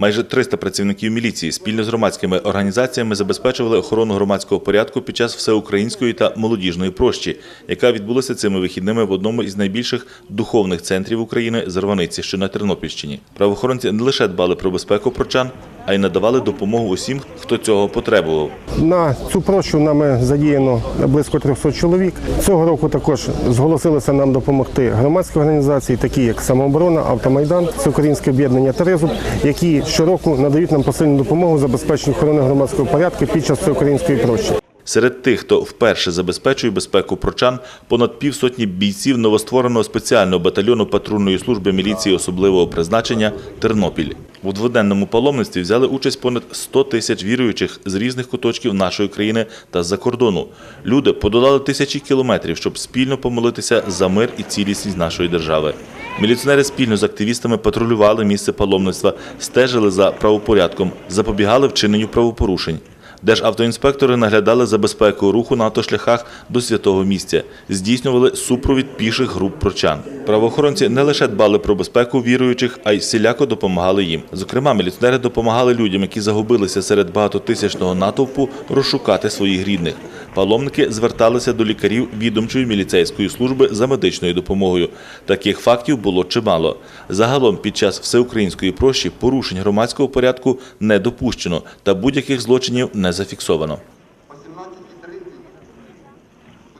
Майже 300 працівників міліції спільно з громадськими організаціями забезпечували охорону громадського порядку під час всеукраїнської та молодіжної прощі, яка відбулася цими вихідними в одному із найбільших духовних центрів України Зарваниці, що на Тернопільщині. Правоохоронці не лише дбали про безпеку прочан, а й надавали допомогу усім, хто цього потребував. На цю прощу нами задіяно близько 300 чоловік. Цього року також зголосилися нам допомогти громадські організації, такі як Самооборона, Автомайдан, Всеукраїнське об'єднання Терезуб, які щороку надають нам посильну допомогу в забезпеченню охорони громадського порядку під час всеукраїнської прощі. Серед тих, хто вперше забезпечує безпеку прочан, понад півсотні бійців новоствореного спеціального батальйону патрульної служби міліції особливого призначення Тернопіль. У дводенному паломництві взяли участь понад 100 тисяч віруючих з різних куточків нашої країни та з-за кордону. Люди подолали тисячі кілометрів, щоб спільно помолитися за мир і цілісність нашої держави. Міліціонери спільно з активістами патрулювали місце паломництва, стежили за правопорядком, запобігали вчиненню правопорушень. Державтоінспектори наглядали за безпекою руху на автошляхах до святого місця, здійснювали супровід піших груп прочан. Правоохоронці не лише дбали про безпеку віруючих, а й всіляко допомагали їм. Зокрема, міліціонери допомагали людям, які загубилися серед багатотисячного натовпу, розшукати своїх рідних. Паломники зверталися до лікарів відомчої міліцейської служби за медичною допомогою. Таких фактів було чимало. Загалом під час всеукраїнської прощі порушень громадського порядку не допущено та будь-яких злочинів не зафіксовано.